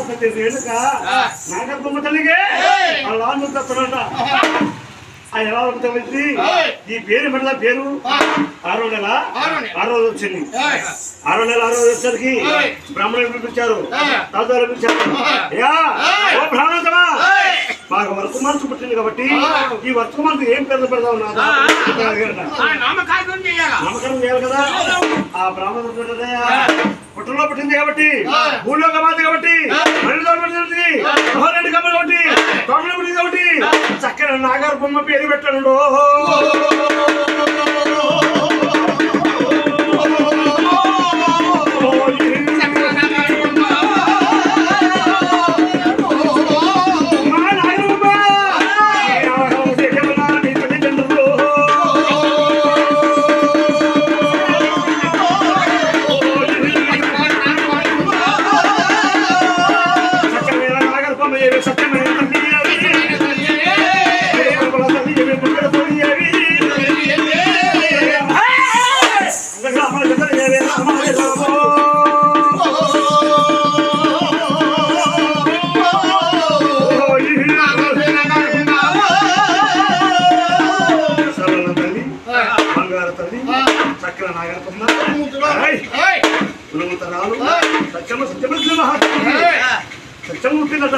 మహాసతి రేణుక నాగమ్మ తల్లిగే ఆ ఎలా ఉంటుంది ఈ పేరు మెడల పేరు? ఆరో నెల? ఆరో రోజు వచ్చింది. ఆరో నెల ఆరో రోజు వచ్చేసరికి బ్రాహ్మణులు పిలిపించారు తాతారు పిలిపించారు బ్రాహ్మణుడమా మాకు వర్తమానం పుట్టింది కాబట్టి ఈ వర్తమానం ఏం పేరు పెడతా ఉన్నా నామకరణం చేయాలి? కదా? ఆ. బ్రాహ్మణుడు పుట్టలో పుట్టింది కాబట్టి ఊళ్ళో కమాది కాబట్టి మళ్ళీ పుట్టింది రెడ్డి కమ్మ కాబట్టి తోటలో ఒకటి. చక్కని నాగారు బొమ్మ పేరు పెట్టండు. సత్యమ గుణవంతరాలు సత్యమ సత్యమ మహాత్మ పుట్టిందట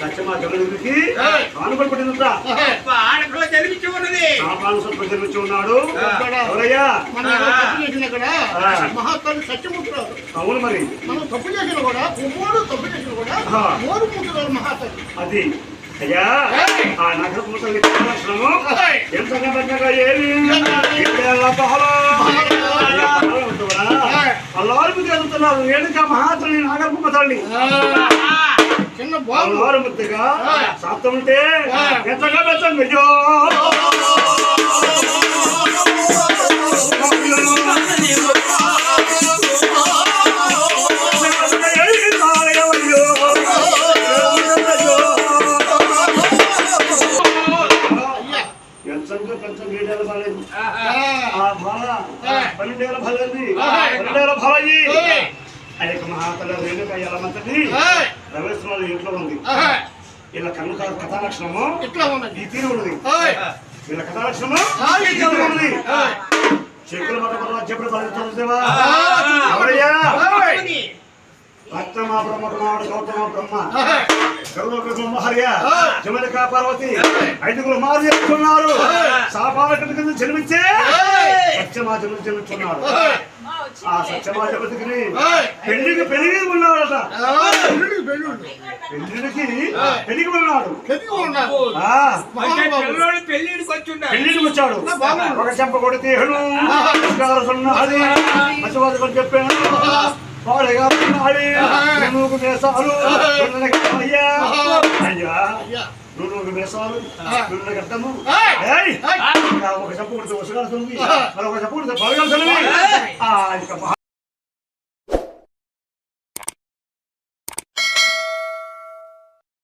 సత్యమా జగన్కి జన్మించి ఉన్నది. జన్మించి ఉన్నాడు. ఎవరయ్యా? మహాత్ముడు అవును మరి. మనం తప్పు చేసినా కూడా కుమ్మోడు తప్పు చేసినా కూడా మహాత్ముడు అది. అయ్యా ఆ దర్శనము ఎంత ఏమి? అల్లారు చదువుతున్నారు వేడుక మహాత్ముని తల్లి చిన్న బాబు అల్లారు ముద్దగా శాస్త్రం ఉంటే ఎంతగా పెద్ద అయ్యో అయ్యా ఎంతంగా కొంచెం వీడాలి బాలేదు ఆ, ఆ యొక్క మహాతల రేణుక ఎలమంతది ఏయ్, రమేశ్వర ఇంట్లో ఉంది. ఇలా కన్ను కథాలక్షణము. ఇట్లా ఉన్నది. ఈ తీరు ఉన్నది. వీళ్ళ కథాలక్షణము ఈ తీరు ఉన్నది. చెక్కుల మాట పర్వాత చెప్పుడు రక్తమా బ్రహ్మ బ్రహ్మాడు గౌతమ బ్రహ్మ? జమలిక పార్వతి ఐదుగురు మారు చెప్తున్నారు సాపాల కింద జన్మించే సత్యమా జన్మ జన్మించున్నాడు ఆ సత్యమాజ బతికిని పెళ్ళికి పెరిగి ఉన్నాడట. పెళ్ళికి పెరిగి ఉన్నాడు పెళ్ళికి వచ్చాడు ఒక చెంప కొడితే చెప్పాను పాడగా ఉన్నాడు నువ్వు వేసాలు అయ్యా అయ్యా నువ్వు వేసాలు ఏయ్! ఏయ్, ఒక చెప్పు కొడితే వసగాల్సింది మరి ఒక చెప్పు కొడితే ఇక